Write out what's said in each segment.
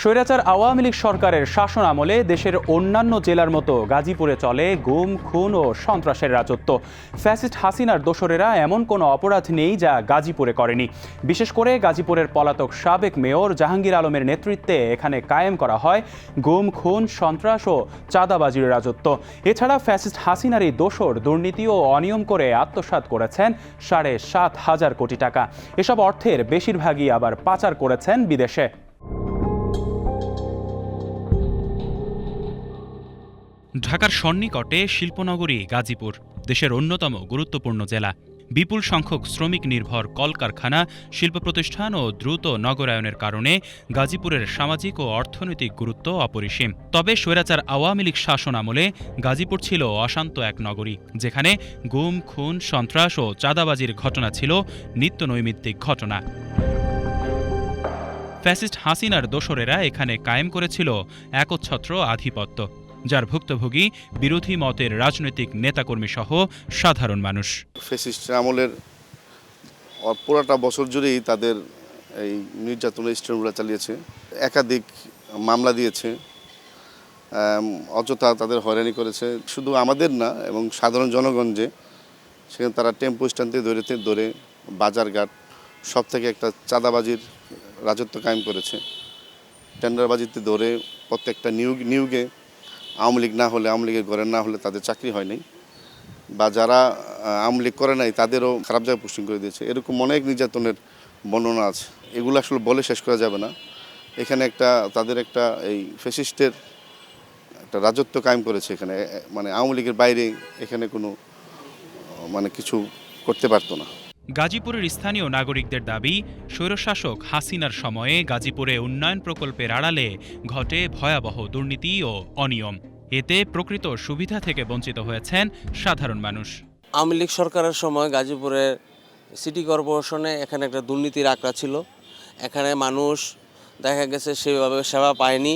স্বৈরাচার আওয়ামী লীগ সরকারের শাসন আমলে দেশের অন্যান্য জেলার মতো গাজীপুরে চলে গুম, খুন ও সন্ত্রাসের রাজত্ব। ফ্যাসিস্ট হাসিনার দোসরেরা এমন কোনো অপরাধ নেই যা গাজীপুরে করেনি। বিশেষ করে গাজীপুরের পলাতক সাবেক মেয়র জাহাঙ্গীর আলমের নেতৃত্বে এখানে কায়েম করা হয় গুম, খুন, সন্ত্রাস ও চাঁদাবাজির রাজত্ব। এছাড়া ফ্যাসিস্ট হাসিনার এই দোসর দুর্নীতি ও অনিয়ম করে আত্মসাৎ করেছেন সাড়ে সাত হাজার কোটি টাকা। এসব অর্থের বেশিরভাগই আবার পাচার করেছেন বিদেশে। ঢাকার সন্নিকটে শিল্পনগরী, গাজীপুর, দেশের অন্যতম গুরুত্বপূর্ণ জেলা। বিপুল সংখ্যক শ্রমিক নির্ভর কলকারখানা শিল্প প্রতিষ্ঠান ও দ্রুত নগরায়নের কারণে গাজীপুরের সামাজিক ও অর্থনৈতিক গুরুত্ব অপরিসীম। তবে স্বৈরাচার আওয়ামী লীগ শাসন আমলে গাজীপুর ছিল অশান্ত এক নগরী, যেখানে গুম, খুন, সন্ত্রাস ও চাঁদাবাজির ঘটনা ছিল নিত্য নৈমিত্তিক ঘটনা। ফ্যাসিস্ট হাসিনার দোসরেরা এখানে কায়েম করেছিল একচ্ছত্র আধিপত্য। যার ভুক্তভোগী বিরোধী মতের রাজনৈতিক নেতাকর্মী সহ সাধারণ মানুষ। ফেসিস্ট আমলের পুরোটা বছর জুড়েই তাদের এই নির্যাতনের স্ট্রেনগুলো চালিয়েছে। একাধিক মামলা দিয়েছে। অযথা তাদের হয়রানি করেছে। শুধু আমাদের না, এবং সাধারণ জনগণ যে, সেখানে তারা টেম্পো স্ট্যান্ড থেকে ধরে ধরে বাজারঘাট সব থেকে একটা চাঁদাবাজির রাজত্ব কায়েম করেছে। টেন্ডারবাজিতে ধরে প্রত্যেকটা নিয়োগ নিয়োগে আওয়ামী লীগ না হলে, আওয়ামী লীগের ঘরে না হলে তাদের চাকরি হয় নাই। বা যারা আওয়ামী লীগ করে নাই, তাদেরও খারাপ জায়গায় পোস্টিং করে দিয়েছে। এরকম অনেক নির্যাতনের বর্ণনা আছে। এগুলো আসলে বলে শেষ করা যাবে না। এখানে একটা, তাদের একটা এই ফেসিস্টের একটা রাজত্ব কায়েম করেছে এখানে। মানে আওয়ামী লীগের বাইরে এখানে কোনো মানে কিছু করতে পারতো না। গাজীপুরের স্থানীয় নাগরিকদের দাবি, স্বৈরশাসক হাসিনার সময়ে গাজীপুরে উন্নয়ন প্রকল্পের আড়ালে ঘটে ভয়াবহ দুর্নীতি ও অনিয়ম। এতে প্রকৃত সুবিধা থেকে বঞ্চিত হয়েছেন সাধারণ মানুষ। আওয়ামী লীগ সরকারের সময় গাজীপুরের সিটি কর্পোরেশনে এখানে একটা দুর্নীতির আঁকড়া ছিল। এখানে মানুষ দেখা গেছে সেভাবে সেবা পায়নি।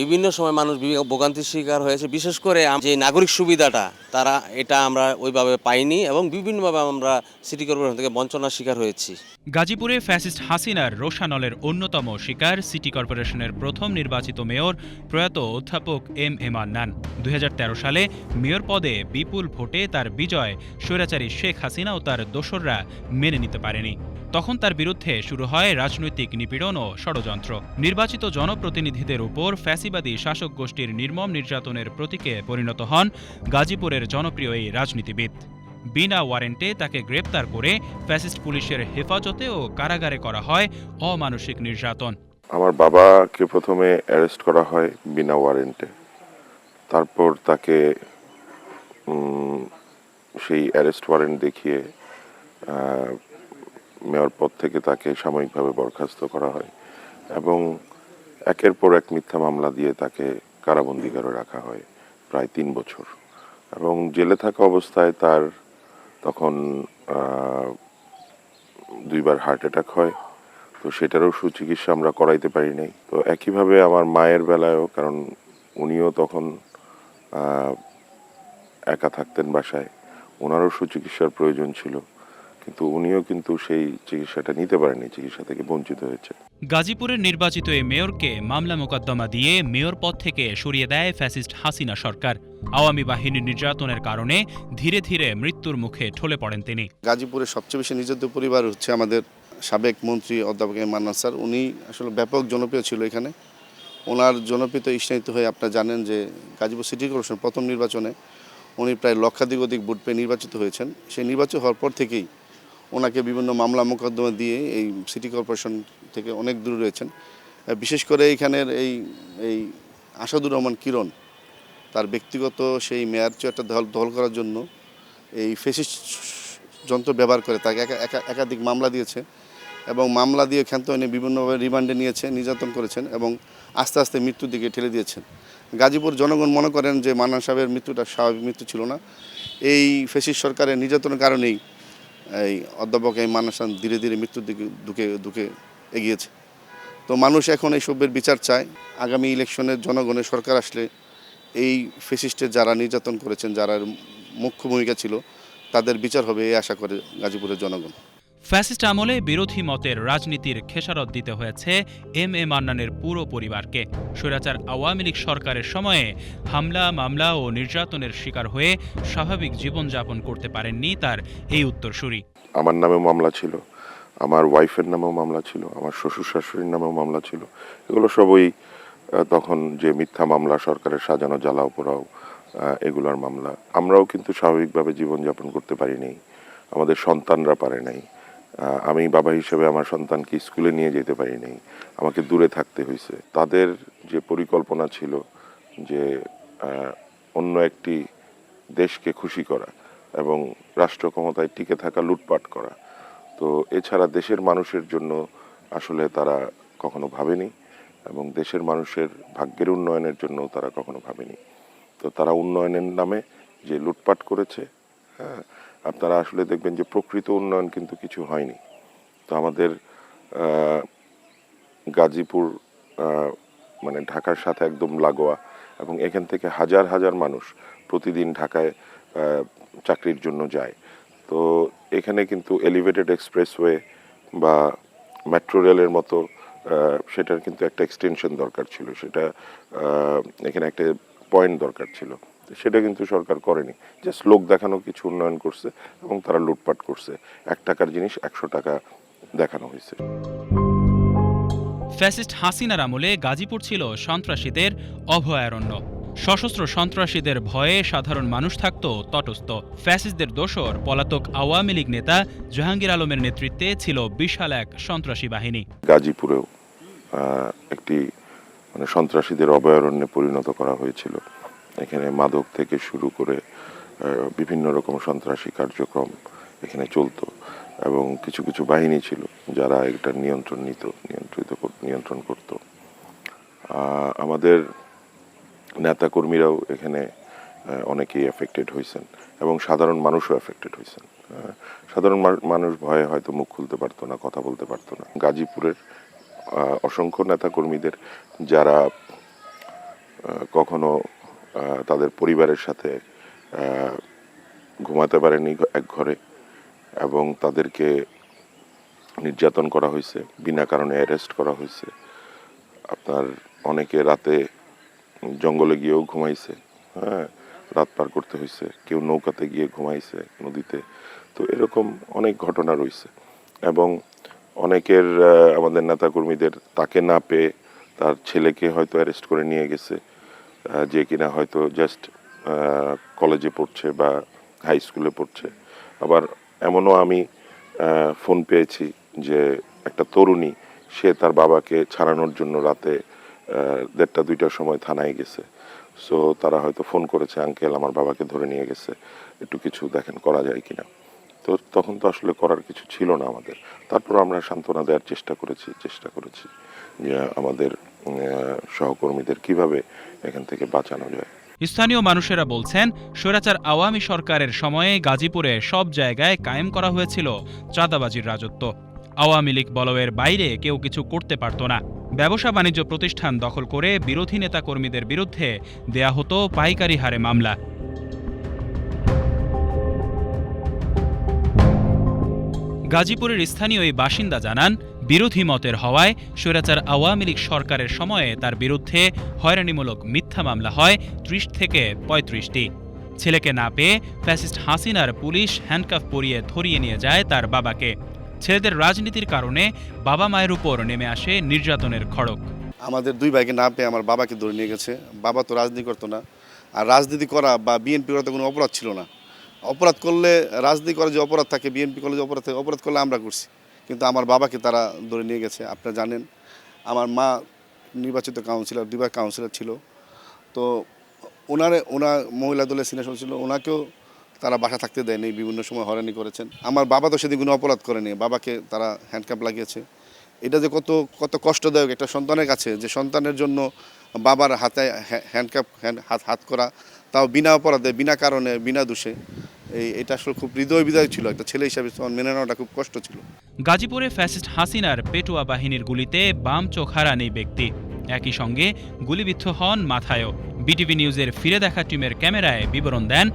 বিভিন্ন সময় মানুষ ভোগান্তির শিকার হয়েছে। বিশেষ করে যে নাগরিক সুবিধাটা, তারা এটা আমরা ওইভাবে পাইনি এবং বিভিন্নভাবে আমরা সিটি কর্পোরেশন থেকে বঞ্চনার শিকার হয়েছি। গাজীপুরে ফ্যাসিস্ট হাসিনার রোশানলের অন্যতম শিকার সিটি কর্পোরেশনের প্রথম নির্বাচিত মেয়র প্রয়াত অধ্যাপক এম এম আন্নান। দুই সালে মেয়র পদে বিপুল ভোটে তার বিজয় স্বৈরাচারী শেখ হাসিনা ও তার দোসররা মেনে নিতে পারেনি। তখন তার বিরুদ্ধে শুরু হয় রাজনৈতিক নিপীড়ন ও ষড়যন্ত্র। নির্বাচিত জনপ্রতিনিধিদের উপর ফ্যাসিবাদী শাসক গোষ্ঠীর নির্মম নির্যাতনের প্রতীকে পরিণত হন গাজীপুরের জনপ্রিয় এই রাজনীতিবিদ। বিনা ওয়ারেন্টে তাকে গ্রেপ্তার করে ফ্যাসিস্ট পুলিশের হেফাজতে ও কারাগারে করা হয় অমানসিক নির্যাতন। আমার বাবাকে প্রথমে অ্যারেস্ট করা হয় বিনা ওয়ারেন্টে। তারপর তাকে সেই অ্যারেস্ট ওয়ারেন্ট দেখিয়ে মেয়র পদ থেকে তাকে সাময়িকভাবে বরখাস্ত করা হয় এবং একের পর এক মিথ্যা মামলা দিয়ে তাকে কারাবন্দি করে রাখা হয় প্রায় তিন বছর। এবং জেলে থাকা অবস্থায় তার তখন দুইবার হার্ট অ্যাটাক হয়। তো সেটারও সুচিকিৎসা আমরা করাইতে পারি নাই। তো একইভাবে আমার মায়ের বেলায়ও, কারণ উনিও তখন একা থাকতেন বাসায়, ওনারও সুচিকিৎসার প্রয়োজন ছিল। কিন্তু উনিও কিন্তু সেই চিকিৎসাটা নিতে পারেনি চিকিৎসা থেকে বঞ্চিত হয়েছে। গাজীপুরের নির্বাচিত এই মেয়রকে মামলা মোকদ্দমা দিয়ে মেয়র পদ থেকে সরিয়ে দেয় ফ্যাসিস্ট হাসিনা সরকার। আওয়ামী বাহিনীর নির্যাতনের কারণে ধীরে ধীরে মৃত্যুর মুখে ঠলে পড়েন তিনি। গাজীপুরের সবচেয়ে বেশি নির্যাতিত পরিবার হচ্ছে আমাদের সাবেক মন্ত্রী অধ্যাপক এম মান্নান স্যার। উনি আসলে ব্যাপক জনপ্রিয় ছিল এখানে। ওনার জনপ্রিয়তা ইস্নায়িত হয়ে আপনারা জানেন যে গাজীপুর সিটি কর্পোরেশন প্রথম নির্বাচনে উনি প্রায় লক্ষাধিক অধিক ভোট পেয়ে নির্বাচিত হয়েছেন। সেই নির্বাচিত হওয়ার পর থেকেই ওনাকে বিভিন্ন মামলা মোকদ্দমা দিয়ে এই সিটি কর্পোরেশন থেকে অনেক দূরে রয়েছেন। বিশেষ করে এইখানের এই এই আসাদুর রহমান কিরণ, তার ব্যক্তিগত সেই মেয়ার চেয়ারটা দল দল করার জন্য এই ফেসিস যন্ত্র ব্যবহার করে তাকে একা- একা- একাধিক মামলা দিয়েছে এবং মামলা দিয়ে ক্ষান্ত এনে বিভিন্নভাবে রিমান্ডে নিয়েছে, নির্যাতন করেছেন এবং আস্তে আস্তে মৃত্যুর দিকে ঠেলে দিয়েছেন। গাজীপুর জনগণ মনে করেন যে মান্নান সাহেবের মৃত্যুটা স্বাভাবিক মৃত্যু ছিল না। এই ফেসিস সরকারের নির্যাতনের কারণেই এই অধ্যাপক এই মানুষ সাহেব ধীরে ধীরে মৃত্যুর দিকে ঢুকে ঢুকে এগিয়েছে। তো মানুষ এখন এই সভ্যের বিচার চায়। আগামী ইলেকশনে জনগণের সরকার আসলে এই ফেসিস্টে যারা নির্যাতন করেছেন, যারা মুখ্য ভূমিকা ছিল, তাদের বিচার হবে এই আশা করে গাজীপুরের জনগণ। ফ্যাসিস্ট আমলে বিরোধী মতের রাজনীতির খেসারত দিতে হয়েছে এম এ মান্নানের পুরো পরিবারকে। স্বৈরাচার আওয়ামী লীগ সরকারের সময়ে হামলা, মামলা ও নির্যাতনের শিকার হয়ে স্বাভাবিক জীবনযাপন করতে পারেননি তার এই উত্তরসূরি। আমার নামেও মামলা ছিল, আমার ওয়াইফের নামেও মামলা ছিল, আমার শ্বশুর শাশুড়ির নামেও মামলা ছিল। এগুলো সবই তখন যে মিথ্যা মামলা সরকারের সাজানো জ্বালাও পোড়াও এগুলোর মামলা। আমরাও কিন্তু স্বাভাবিকভাবে জীবনযাপন করতে পারিনি। আমাদের সন্তানরা পারে নাই। আমি বাবা হিসেবে আমার সন্তানকে স্কুলে নিয়ে যেতে পারি নাই আমাকে দূরে থাকতে হয়েছে। তাদের যে পরিকল্পনা ছিল যে অন্য একটি দেশকে খুশি করা এবং রাষ্ট্র ক্ষমতায় টিকে থাকা, লুটপাট করা, তো এছাড়া দেশের মানুষের জন্য আসলে তারা কখনো ভাবেনি এবং দেশের মানুষের ভাগ্যের উন্নয়নের জন্য তারা কখনো ভাবেনি। তো তারা উন্নয়নের নামে যে লুটপাট করেছে হ্যাঁ আপনারা আসলে দেখবেন যে প্রকৃত উন্নয়ন কিন্তু কিছু হয়নি। তো আমাদের গাজীপুর মানে ঢাকার সাথে একদম লাগোয়া এবং এখান থেকে হাজার হাজার মানুষ প্রতিদিন ঢাকায় চাকরির জন্য যায়। তো এখানে কিন্তু এলিভেটেড এক্সপ্রেসওয়ে বা মেট্রো রেলের মতো সেটার কিন্তু একটা এক্সটেনশন দরকার ছিল। সেটা এখানে একটা পয়েন্ট দরকার ছিল। সেটা কিন্তু সরকার করেনি। জাস্ট লোক দেখানো কিছু উন্নয়ন করছে এবং তারা লুটপাট করছে। এক টাকার জিনিস একশো টাকা দেখানো হয়েছে। ফ্যাসিস্ট হাসিনার আমলে গাজীপুর ছিল সন্ত্রাসীদের অভয়ারণ্য। সশস্ত্র সন্ত্রাসীদের ভয়ে সাধারণ মানুষ থাকত তটস্থ। ফ্যাসিস্টদের দোসর পলাতক আওয়ামী লীগ নেতা জাহাঙ্গীর আলমের নেতৃত্বে ছিল বিশাল এক সন্ত্রাসী বাহিনী। গাজীপুরেও একটি মানে সন্ত্রাসীদের অভয়ারণ্যে পরিণত করা হয়েছিল। এখানে মাদক থেকে শুরু করে বিভিন্ন রকম সন্ত্রাসী কার্যক্রম এখানে চলতো এবং কিছু কিছু বাহিনী ছিল যারা এটা নিয়ন্ত্রণ নিত, নিয়ন্ত্রিত নিয়ন্ত্রণ করত। আমাদের নেতাকর্মীরাও এখানে অনেকেই এফেক্টেড হয়েছেন এবং সাধারণ মানুষও এফেক্টেড হয়েছেন সাধারণ মানুষ ভয়ে হয়তো মুখ খুলতে পারতো না, কথা বলতে পারতো না। গাজীপুরের অসংখ্য নেতাকর্মীদের যারা কখনো তাদের পরিবারের সাথে ঘুমাতে পারেনি এক ঘরে এবং তাদেরকে নির্যাতন করা হয়েছে, বিনা কারণে অ্যারেস্ট করা হয়েছে। আপনার অনেকে রাতে জঙ্গলে গিয়েও ঘুমাইছে হ্যাঁ রাত পার করতে হয়েছে, কেউ নৌকাতে গিয়ে ঘুমাইছে নদীতে। তো এরকম অনেক ঘটনা রয়েছে এবং অনেকের আমাদের নেতাকর্মীদের তাকে না পেয়ে তার ছেলেকে হয়তো অ্যারেস্ট করে নিয়ে গেছে। যে কিনা হয়তো জাস্ট কলেজে পড়ছে বা হাই স্কুলে পড়ছে। আবার এমনও আমি ফোন পেয়েছি যে একটা তরুণী, সে তার বাবাকে ছাড়ানোর জন্য রাতে দেড়টা, দুইটার সময় থানায় গেছে। সো তারা হয়তো ফোন করেছে আঙ্কেল আমার বাবাকে ধরে নিয়ে গেছে, একটু কিছু দেখেন করা যায় কিনা। তো তখন তো আসলে করার কিছু ছিল না আমাদের। তারপর আমরা সান্ত্বনা দেওয়ার চেষ্টা করেছি চেষ্টা করেছি যে আমাদের সহকর্মীদের কীভাবে এখান থেকে বাঁচানো যায়? স্থানীয় মানুষেরা বলছেন, স্বৈরাচার আওয়ামী সরকারের সময়ে গাজীপুরে সব জায়গায় কায়েম করা হয়েছিল চাঁদাবাজির রাজত্ব। আওয়ামী লীগ বলয়ের বাইরে কেউ কিছু করতে পারত না। ব্যবসা বাণিজ্য প্রতিষ্ঠান দখল করে বিরোধী নেতাকর্মীদের বিরুদ্ধে দেয়া হতো পাইকারি হারে মামলা। গাজীপুরের স্থানীয় এই বাসিন্দা জানান বিরোধী মতের হওয়ায় স্বৈরাচার আওয়ামী লীগ সরকারের সময়ে তার বিরুদ্ধে হয়রানিমূলক মিথ্যা মামলা হয় ত্রিশ থেকে পঁয়ত্রিশটি। ছেলেকে না পেয়ে ফ্যাসিস্ট হাসিনার পুলিশ হ্যান্ডকাফ পরিয়ে ধরিয়ে নিয়ে যায় তার বাবাকে। ছেলেদের রাজনীতির কারণে বাবা মায়ের উপর নেমে আসে নির্যাতনের খড়ক আমাদের দুই ভাইকে না পেয়ে আমার বাবাকে ধরে নিয়ে গেছে। বাবা তো রাজনীতি করতো না। আর রাজনীতি করা বা বিএনপি করা তো কোনো অপরাধ ছিল না। অপরাধ করলে রাজনীতি করা যে অপরাধ থাকে, বিএনপি করলে যে অপরাধ থাকে, অপরাধ করলে আমরা করছি। কিন্তু আমার বাবাকে তারা ধরে নিয়ে গেছে, আপনারা জানেন। আমার মা নির্বাচিত কাউন্সিলর দুইবার কাউন্সিলর ছিল। তো ওনারে, ওনার মহিলা দলের সিনিয়র ছিল, ওনাকেও তারা বাসা থাকতে দেয়নি, বিভিন্ন সময় হয়রানি করেছেন। আমার বাবা তো সেদিন কোনো অপরাধ করেনি, বাবাকে তারা হ্যান্ডকাপ লাগিয়েছে। এটা যে কত কত কষ্টদায়ক একটা সন্তানের কাছে, যে সন্তানের জন্য বাবার হাতে হ্যান্ডকাপ হ্যান্ড হাত হাত করা, তাও বিনা অপরাধে, বিনা কারণে, বিনা দোষে। এটা আসলে খুব হৃদয় বিদায় ছিল। একটা ছেলে হিসাবে মেনে নেওয়াটা খুব কষ্ট ছিল। গাজীপুরে ফ্যাসিস্ট হাসিনার পেটুয়া বাহিনীর গুলিতে বাম চোখ হারান এই ব্যক্তি। একই সঙ্গে গুলিবিদ্ধ হন মাথায়ও। বিটিভি নিউজের ফিরে দেখা টিমের ক্যামেরায় বিবরণ দেন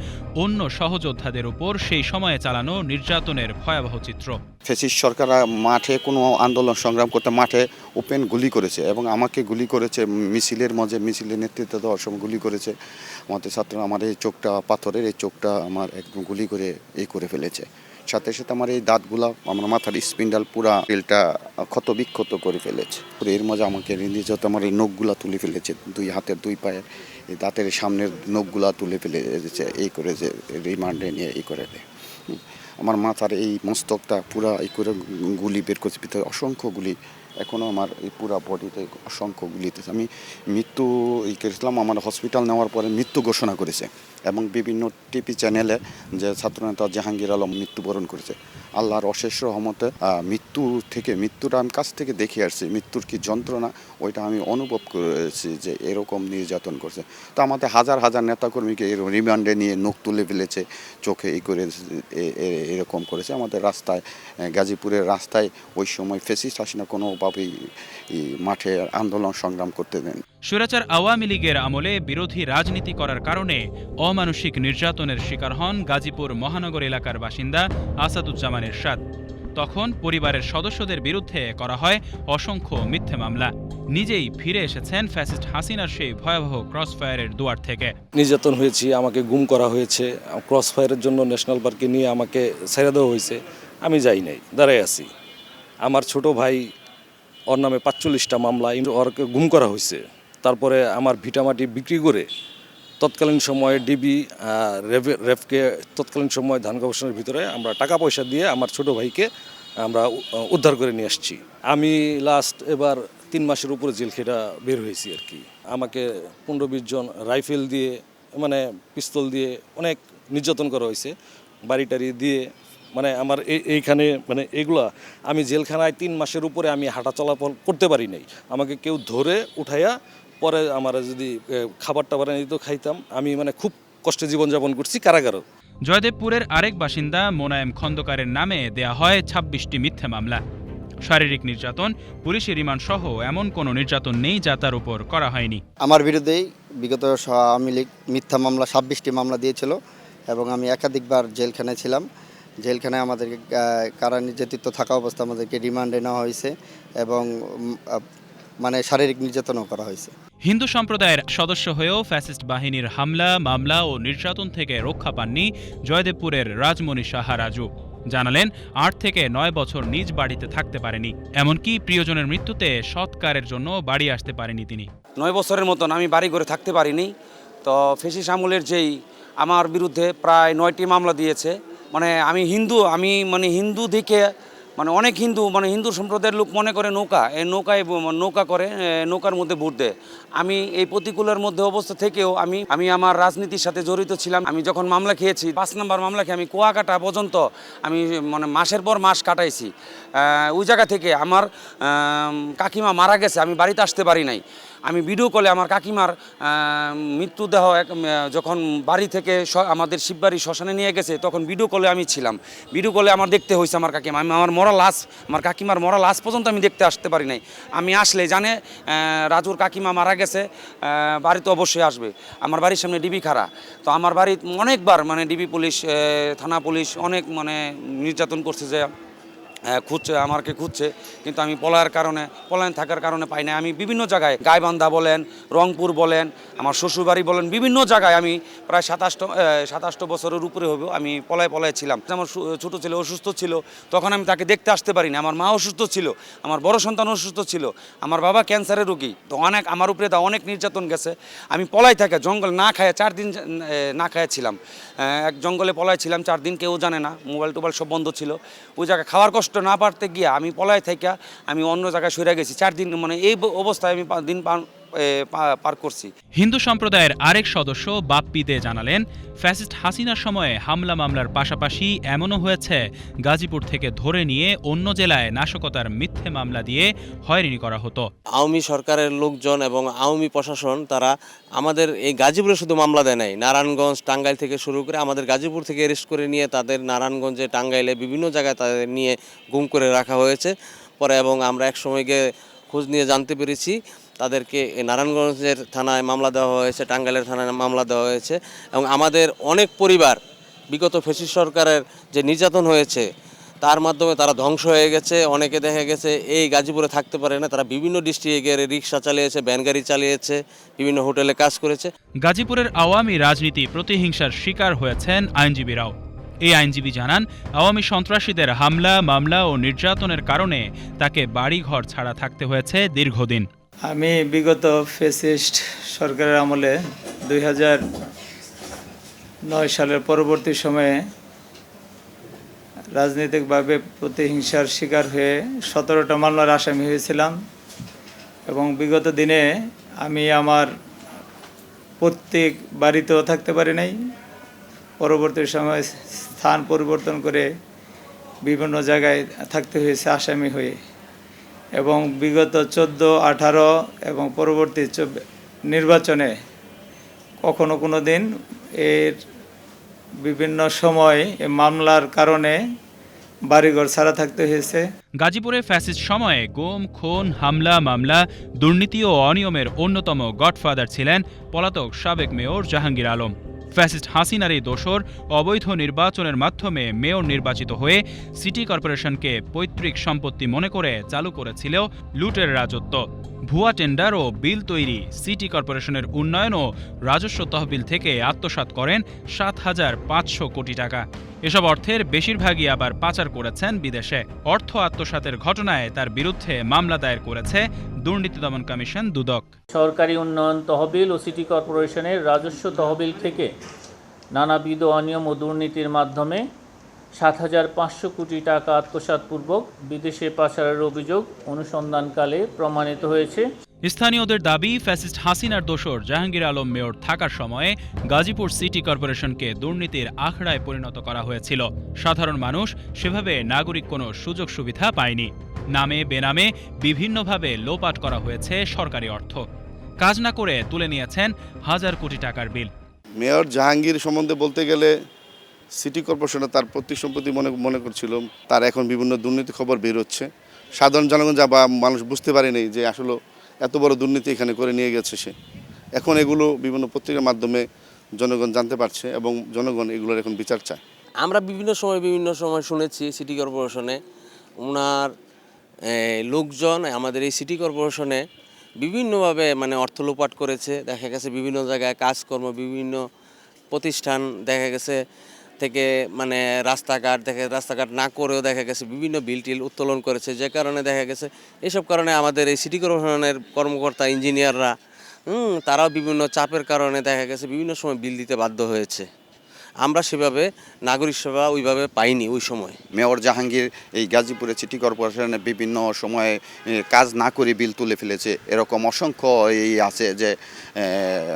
অন্য সহযোদ্ধাদের উপর সেই সময়ে চালানো নির্যাতনের ভয়াবহ চিত্র। ফেসিস সরকার মাঠে কোনো আন্দোলন সংগ্রাম করতে মাঠে ওপেন গুলি করেছে এবং আমাকে গুলি করেছে, মিছিলের মাঝে মিছিলের নেতৃত্ব দেওয়ার সময় গুলি করেছে। আমাদের ছাত্র, আমার এই চোখটা, পাথরের এই চোখটা আমার একদম গুলি করে এই করে ফেলেছে। সাথে সাথে আমার এই দাঁতগুলা, আমার মাথার স্পিন্ডাল পুরা তেলটা ক্ষত বিক্ষত করে ফেলেছে। এর মাঝে আমাকে রেঞ্জে আমার এই নখগুলা তুলে ফেলেছে, দুই হাতের দুই পায়ের। দাঁতের সামনের নখগুলা তুলে ফেলে এই করে যে রিমান্ডে নিয়ে এই করে দেয়। আমার মাথার এই মস্তকটা পুরা এই করে গুলি বের করছে, ভিতরে অসংখ্য গুলি এখনও আমার এই পুরা বডিতে অসংখ্য গুলিতে আমি মৃত্যু ই করেছিলাম আমার হসপিটাল নেওয়ার পরে মৃত্যু ঘোষণা করেছে এবং বিভিন্ন টিভি চ্যানেলে যে ছাত্রনেতা জাহাঙ্গীর আলম মৃত্যুবরণ করেছে। আল্লাহর অশেষ রহমতে মৃত্যু থেকে, মৃত্যুটা আমি কাছ থেকে দেখে আসছি, মৃত্যুর কি যন্ত্রণা, ওইটা আমি অনুভব করেছি যে এরকম নির্যাতন করছে। তো আমাদের হাজার হাজার নেতাকর্মীকে এর রিমান্ডে নিয়ে নখ তুলে ফেলেছে, চোখে এই করে এরকম করেছে। আমাদের রাস্তায় গাজীপুরের রাস্তায় ওই সময় ফেসিস হাসিনা কোনোভাবেই এই মাঠে আন্দোলন সংগ্রাম করতে দেন। স্বৈরাচার আওয়ামী লীগের আমলে বিরোধী রাজনীতি করার কারণে অমানসিক নির্যাতনের শিকার হন গাজীপুর মহানগর এলাকার বাসিন্দা আসাদুজ্জামান এরশাদ তখন পরিবারের সদস্যদের বিরুদ্ধে করা হয় অসংখ্য মিথ্যে মামলা। নিজেই ফিরে এসেছেন ফ্যাসিস্ট হাসিনার সেই ভয়াবহ ক্রসফায়ারের দুয়ার থেকে। নির্যাতন হয়েছি আমাকে গুম করা হয়েছে ক্রস ফায়ারের জন্য ন্যাশনাল পার্কে নিয়ে আমাকে ছেড়ে দেওয়া হয়েছে। আমি যাই নাই দাঁড়াই আছি। আমার ছোট ভাই ওর নামে পাঁচচল্লিশটা মামলা ওরকে গুম করা হয়েছে। তারপরে আমার ভিটামাটি বিক্রি করে তৎকালীন সময়ে ডিবি রেফকে তৎকালীন সময় ধান গবেষণার ভিতরে আমরা টাকা পয়সা দিয়ে আমার ছোট ভাইকে আমরা উদ্ধার করে নিয়ে আসছি। আমি লাস্ট এবার তিন মাসের উপরে জেল খেটা বের হয়েছি আর কি। আমাকে পনেরো বিশ জন রাইফেল দিয়ে মানে পিস্তল দিয়ে অনেক নির্যাতন করা হয়েছে। বাড়ি টাড়ি দিয়ে মানে আমার এই- এইখানে মানে এগুলা আমি জেলখানায় তিন মাসের উপরে আমি হাঁটা চলাফল করতে পারি নাই। আমাকে কেউ ধরে উঠাইয়া পরে আমার যদি খাবার টাবার এনে দিত খাইতাম। আমি মানে খুব কষ্টে জীবনযাপন করছি কারাগারও জয়দেবপুরের আরেক বাসিন্দা মোনায়েম খন্দকারের নামে দেয়া হয় ছাব্বিশটি মিথ্যে মামলা। শারীরিক নির্যাতন পুলিশি রিমান্ড সহ এমন কোনো নির্যাতন নেই যা তার উপর করা হয়নি। আমার বিরুদ্ধেই বিগত আওয়ামী লীগ মিথ্যা মামলা ছাব্বিশটি মামলা দিয়েছিল এবং আমি একাধিকবার জেলখানায় ছিলাম। জেলখানায় আমাদেরকে কারা নির্যাতিত থাকা অবস্থা আমাদেরকে রিমান্ডে নেওয়া হয়েছে এবং মানে শারীরিক নির্যাতনও করা হয়েছে। হিন্দু সম্প্রদায়ের সদস্য হয়েও ফ্যাসিস্ট বাহিনীর হামলা মামলা ও নির্যাতন থেকে রক্ষা পাননি জয়দেবপুরের রাজমণি সাহা রাজু। জানালেন আট থেকে নয় বছর নিজ বাড়িতে থাকতে পারেনি। এমনকি প্রিয়জনের মৃত্যুতে সৎকারের জন্য বাড়ি আসতে পারেনি তিনি। নয় বছরের মতন আমি বাড়ি ঘরে থাকতে পারিনি। তো ফেসিস আমলের যেই আমার বিরুদ্ধে প্রায় নয়টি মামলা দিয়েছে। মানে আমি হিন্দু, আমি মানে হিন্দু দিকে মানে অনেক হিন্দু মানে হিন্দু সম্প্রদায়ের লোক মনে করে নৌকা, এই নৌকায় নৌকা করে নৌকার মধ্যে ভোট দেয়। আমি এই প্রতিকূলের মধ্যে অবস্থা থেকেও আমি আমি আমার রাজনীতির সাথে জড়িত ছিলাম। আমি যখন মামলা খেয়েছি, পাঁচ নম্বর মামলা খেয়ে আমি কুয়াকাটা পর্যন্ত আমি মানে মাসের পর মাস কাটাইছি। ওই জায়গা থেকে আমার কাকিমা মারা গেছে, আমি বাড়িতে আসতে পারি নাই। আমি ভিডিও কলে আমার কাকিমার মৃত্যুদেহ যখন বাড়ি থেকে আমাদের শিববাড়ি শ্মশানে নিয়ে গেছে, তখন ভিডিও কলে আমি ছিলাম। ভিডিও কলে আমার দেখতে হয়েছে আমার কাকিমা। আমি, আমার মরা লাশ, আমার কাকিমার মরা লাশ পর্যন্ত আমি দেখতে আসতে পারি নাই। আমি আসলে জানে রাজুর কাকিমা মারা গেছে বাড়িতে অবশ্যই আসবে। আমার বাড়ির সামনে ডিবি খাড়া। তো আমার বাড়ি অনেকবার মানে ডিবি পুলিশ থানা পুলিশ অনেক মানে নির্যাতন করছে যে খুঁজছে আমাকে খুঁজছে, কিন্তু আমি পলায়ের কারণে, পলায়ন থাকার কারণে পাই না আমি বিভিন্ন জায়গায় গাইবান্ধা বলেন, রংপুর বলেন, আমার শ্বশুরবাড়ি বলেন, বিভিন্ন জায়গায় আমি প্রায় সাতাশটো সাতাশটো বছরের উপরে হব আমি পলায় পলায় ছিলাম। আমার ছোট ছেলে অসুস্থ ছিল, তখন আমি তাকে দেখতে আসতে পারিনি। আমার মা অসুস্থ ছিল, আমার বড় সন্তান অসুস্থ ছিল, আমার বাবা ক্যান্সারের রোগী। তো অনেক, আমার উপরে তা অনেক নির্যাতন গেছে। আমি পলাই থাকে, জঙ্গল না খায় চার দিন না খায় ছিলাম। এক জঙ্গলে পলায় ছিলাম, চার দিন কেউ জানে না মোবাইল টোবাইল সব বন্ধ ছিল। ওই জায়গায় খাওয়ার কষ্ট না পারতে গিয়ে আমি পলায় থেকে আমি অন্য জায়গায় সরে গেছি। চার দিন মানে এই অবস্থায় আমি দিন পার- পা- পার করছি। হিন্দু সম্প্রদায়ের আরেক সদস্য বাপ্পি দে জানালেন ফ্যাসিস্ট হাসিনার সময়ে হামলা মামলার পাশাপাশি এমনও হয়েছে গাজীপুর থেকে ধরে নিয়ে অন্য জেলায় নাশকতার মিথ্যে মামলা দিয়ে হয়রানি করা হতো। আওয়ামী সরকারের লোকজন এবং আওয়ামী প্রশাসন তারা আমাদের এই গাজীপুরে শুধু মামলা দেয় নাই নারায়ণগঞ্জ টাঙ্গাইল থেকে শুরু করে আমাদের গাজীপুর থেকে অ্যারেস্ট করে নিয়ে তাদের নারায়ণগঞ্জে টাঙ্গাইলে বিভিন্ন জায়গায় তাদের নিয়ে গুম করে রাখা হয়েছে। পরে এবং আমরা এক সময় গিয়ে খোঁজ নিয়ে জানতে পেরেছি তাদেরকে নারায়ণগঞ্জের থানায় মামলা দেওয়া হয়েছে, টাঙ্গাইলের থানায় মামলা দেওয়া হয়েছে এবং আমাদের অনেক পরিবার, বিগত ফেসিস সরকারের যে নির্যাতন হয়েছে, তার মাধ্যমে তারা ধ্বংস হয়ে গেছে, অনেকে দেখা গেছে এই গাজীপুরে থাকতে পারে না, তারা বিভিন্ন ডিস্ট্রিক্টে রিক্সা চালিয়েছে, ভ্যান গাড়ি চালিয়েছে, বিভিন্ন হোটেলে কাজ করেছে। গাজীপুরের আওয়ামী রাজনীতি প্রতিহিংসার শিকার হয়েছেন আইনজীবীরাও। এই আইনজীবী জানান, আওয়ামী সন্ত্রাসীদের হামলা, মামলা ও নির্যাতনের কারণে তাকে বাড়িঘর ছাড়া থাকতে হয়েছে দীর্ঘদিন। আমি বিগত ফেসিস্ট সরকারের আমলে দুই নয় সালের পরবর্তী সময়ে রাজনৈতিকভাবে প্রতিহিংসার শিকার হয়ে সতেরোটা মামলার আসামি হয়েছিলাম এবং বিগত দিনে আমি আমার প্রত্যেক বাড়িতেও থাকতে পারি নাই। পরবর্তী সময় স্থান পরিবর্তন করে বিভিন্ন জায়গায় থাকতে হয়েছে আসামি হয়ে। এবং বিগত চোদ্দ, আঠারো এবং পরবর্তী নির্বাচনে কখনো কোনো দিন এর বিভিন্ন সময় মামলার কারণে বাড়িঘর ছাড়া থাকতে হয়েছে। গাজীপুরে ফ্যাসিস্ট সময়ে গোম, খুন, হামলা, মামলা, দুর্নীতি ও অনিয়মের অন্যতম গডফাদার ছিলেন পলাতক সাবেক মেয়র জাহাঙ্গীর আলম। ফ্যাসিস্ট হাসিনার এই দোসর অবৈধ নির্বাচনের মাধ্যমে মেয়র নির্বাচিত হয়ে সিটি কর্পোরেশনকে পৈতৃক সম্পত্তি মনে করে চালু করেছিল লুটের রাজত্ব। ভুয়া টেন্ডার ও বিল তৈরি। সিটি কর্পোরেশনের উন্নয়ন ও রাজস্ব তহবিল থেকে আত্মসাৎ করেন সাত হাজার পাঁচশো কোটি টাকা। এসব অর্থের বেশিরভাগই আবার পাচার করেছেন বিদেশে। অর্থ আত্মসাতের ঘটনায় তার বিরুদ্ধে মামলা দায়ের করেছে দুর্নীতি দমন কমিশন দুদক। সরকারি উন্নয়ন তহবিল ও সিটি কর্পোরেশনের রাজস্ব তহবিল থেকে নানাবিধ অনিয়ম ও দুর্নীতির মাধ্যমে সাত হাজার পাঁচশো কোটি টাকা আত্মসাৎপূর্বক বিদেশে পাচারের অভিযোগ অনুসন্ধানকালে প্রমাণিত হয়েছে। স্থানীয়দের দাবি ফ্যাসিস্ট হাসিনার দোসর জাহাঙ্গীর আলম মেয়র থাকার সময়ে গাজীপুর সিটি কর্পোরেশনকে দুর্নীতির আখড়ায় পরিণত করা হয়েছিল। সাধারণ মানুষ সেভাবে নাগরিক কোনো সুযোগ সুবিধা পায়নি। নামে বেনামে বিভিন্নভাবে লোপাট করা হয়েছে সরকারি অর্থ। কাজ না করে তুলে নিয়েছেন হাজার কোটি টাকার বিল। মেয়র জাহাঙ্গীর সম্বন্ধে বলতে গেলে সিটি কর্পোরেশনে তার প্রত্যেক সম্পত্তি মনে মনে করছিল, তার এখন বিভিন্ন দুর্নীতি খবর বের হচ্ছে। সাধারণ জনগণ যা বা মানুষ বুঝতে পারেনি যে আসলে এত বড় দুর্নীতি এখানে করে নিয়ে গেছে সে। এখন এগুলো বিভিন্ন পত্রিকার মাধ্যমে জনগণ জানতে পারছে এবং জনগণ এগুলোর এখন বিচার চায়। আমরা বিভিন্ন সময় বিভিন্ন সময় শুনেছি সিটি কর্পোরেশনে ওনার লোকজন আমাদের এই সিটি কর্পোরেশনে বিভিন্নভাবে মানে অর্থ লোপাট করেছে। দেখা গেছে বিভিন্ন জায়গায় কাজকর্ম, বিভিন্ন প্রতিষ্ঠান, দেখা গেছে থেকে মানে রাস্তাঘাট দেখে, রাস্তাঘাট না করেও দেখা গেছে বিভিন্ন বিল টিল উত্তোলন করেছে, যে কারণে দেখা গেছে এসব কারণে আমাদের এই সিটি কর্পোরেশনের কর্মকর্তা, ইঞ্জিনিয়াররা তারাও বিভিন্ন চাপের কারণে দেখা গেছে বিভিন্ন সময় বিল দিতে বাধ্য হয়েছে। আমরা সেভাবে নাগরিক সেবা ওইভাবে পাইনি ওই সময়। মেয়র জাহাঙ্গীর এই গাজীপুরে সিটি কর্পোরেশনে বিভিন্ন সময়ে কাজ না করে বিল তুলে ফেলেছে। এরকম অসংখ্য এই আছে যে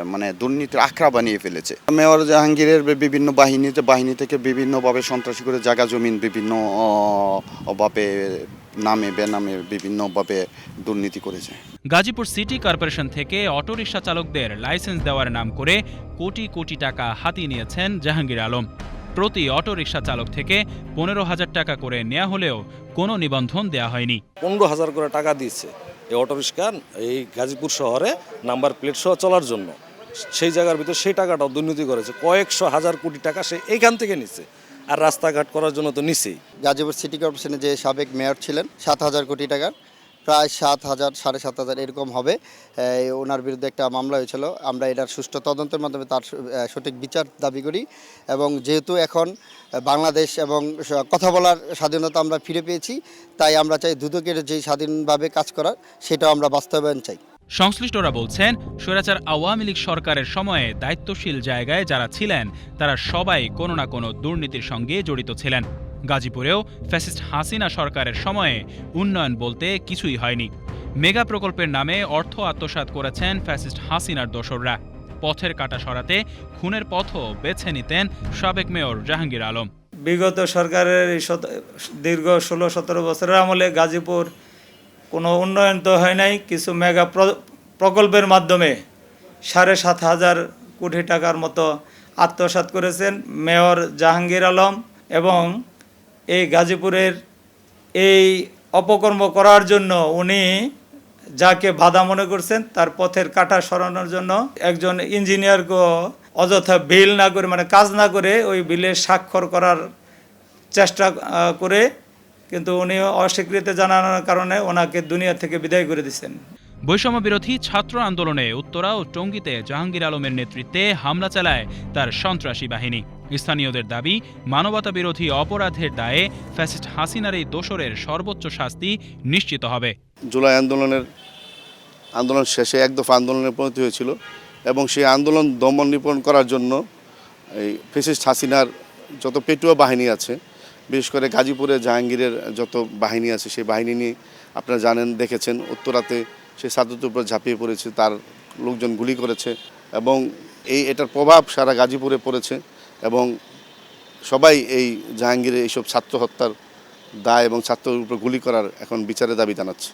মানে দুর্নীতির আখড়া বানিয়ে ফেলেছে। মেয়র জাহাঙ্গীরের বিভিন্ন বাহিনীতে বাহিনী থেকে বিভিন্নভাবে সন্ত্রাসী করে জায়গা জমিন বিভিন্ন অ, ভাবে নামে বেনামে বিভিন্নভাবে দুর্নীতি করেছে। গাজীপুর সিটি কর্পোরেশন থেকে অটোরিকশা চালকদের লাইসেন্স দেওয়ার নাম করে কোটি কোটি টাকা হাতিয়ে নিয়েছেন জাহাঙ্গীর আলম। প্রতি অটোরিকশা চালক থেকে পনেরো হাজার টাকা করে নেওয়া হলেও কোনো নিবন্ধন দেওয়া হয়নি। পনেরো হাজার করে টাকা দিয়েছে এই অটোরিক্সা এই গাজীপুর শহরে নাম্বার প্লেট সহ চলার জন্য। সেই জায়গার ভিতরে সেই টাকাটাও দুর্নীতি করেছে। কয়েকশো হাজার কোটি টাকা সে এইখান থেকে নিছে আর রাস্তাঘাট করার জন্য তো নিছেই গাজীপুর সিটি কর্পোরেশনের যে সাবেক মেয়র ছিলেন, সাত হাজার কোটি টাকার, প্রায় সাত হাজার, সাড়ে সাত হাজার এরকম হবে। ওনার বিরুদ্ধে একটা মামলা হয়েছিল। আমরা এটার সুষ্ঠু তদন্তের মাধ্যমে তার সঠিক বিচার দাবি করি এবং যেহেতু এখন বাংলাদেশ এবং কথা বলার স্বাধীনতা আমরা ফিরে পেয়েছি, তাই আমরা চাই দুদকের যে স্বাধীনভাবে কাজ করার, সেটাও আমরা বাস্তবায়ন চাই। সংশ্লিষ্টরা বলছেন, স্বৈরাচার আওয়ামী লীগ সরকারের সময়ে দায়িত্বশীল জায়গায় যারা ছিলেন, তারা সবাই কোনো না কোনো দুর্নীতির সঙ্গে জড়িত ছিলেন। গাজীপুরেও ফ্যাসিস্ট হাসিনা সরকারের সময়ে উন্নয়ন বলতে কিছুই হয়নি। মেগা প্রকল্পের নামে অর্থ আত্মসাৎ করেছেন ফ্যাসিস্ট হাসিনার দোসররা। পথের কাটা সরাতে খুনের পথও বেছে নিতেন সাবেক মেয়র জাহাঙ্গীর আলম। বিগত সরকারের দীর্ঘ ষোলো সতেরো বছরের আমলে গাজীপুর কোনো উন্নয়ন তো হয় নাই, কিছু মেগা প্র- প্রকল্পের মাধ্যমে সাড়ে সাত হাজার কোটি টাকার মতো আত্মসাৎ করেছেন মেয়র জাহাঙ্গীর আলম এবং এই গাজীপুরের এই অপকর্ম করার জন্য উনি যাকে বাধা মনে করছেন, তার পথের কাটা সরানোর জন্য একজন ইঞ্জিনিয়ারকে অযথা বিল না করে মানে কাজ না করে ওই বিলে স্বাক্ষর করার চেষ্টা করে কিন্তু উনি অস্বীকৃতি জানানোর কারণে ওনাকে দুনিয়া থেকে বিদায় করে দিচ্ছেন বৈষম্য বিরোধী ছাত্র আন্দোলনে উত্তরা ও টঙ্গীতে জাহাঙ্গীর আলমের নেতৃত্বে হামলা চালায় তার সন্ত্রাসী বাহিনী। স্থানীয়দের দাবি মানবতা বিরোধী অপরাধের দায়ে ফ্যাসিস্ট হাসিনার এই দোসরের সর্বোচ্চ শাস্তি নিশ্চিত হবে। জুলাই আন্দোলনের আন্দোলন শেষে এক দফা আন্দোলনের পরিণতি হয়েছিল এবং সেই আন্দোলন দমন নিপন করার জন্য এই ফেসিস্ট হাসিনার যত পেটুয়া বাহিনী আছে বিশেষ করে গাজীপুরে জাহাঙ্গীরের যত বাহিনী আছে, সেই বাহিনী নিয়ে আপনারা জানেন, দেখেছেন, উত্তরাতে সে ছাত্রদের উপর ঝাঁপিয়ে পড়েছে, তার লোকজন গুলি করেছে এবং এই, এটার প্রভাব সারা গাজীপুরে পড়েছে এবং সবাই এই জাহাঙ্গীরের এইসব ছাত্র হত্যার দায় এবং ছাত্রের উপর গুলি করার এখন বিচারের দাবি জানাচ্ছে।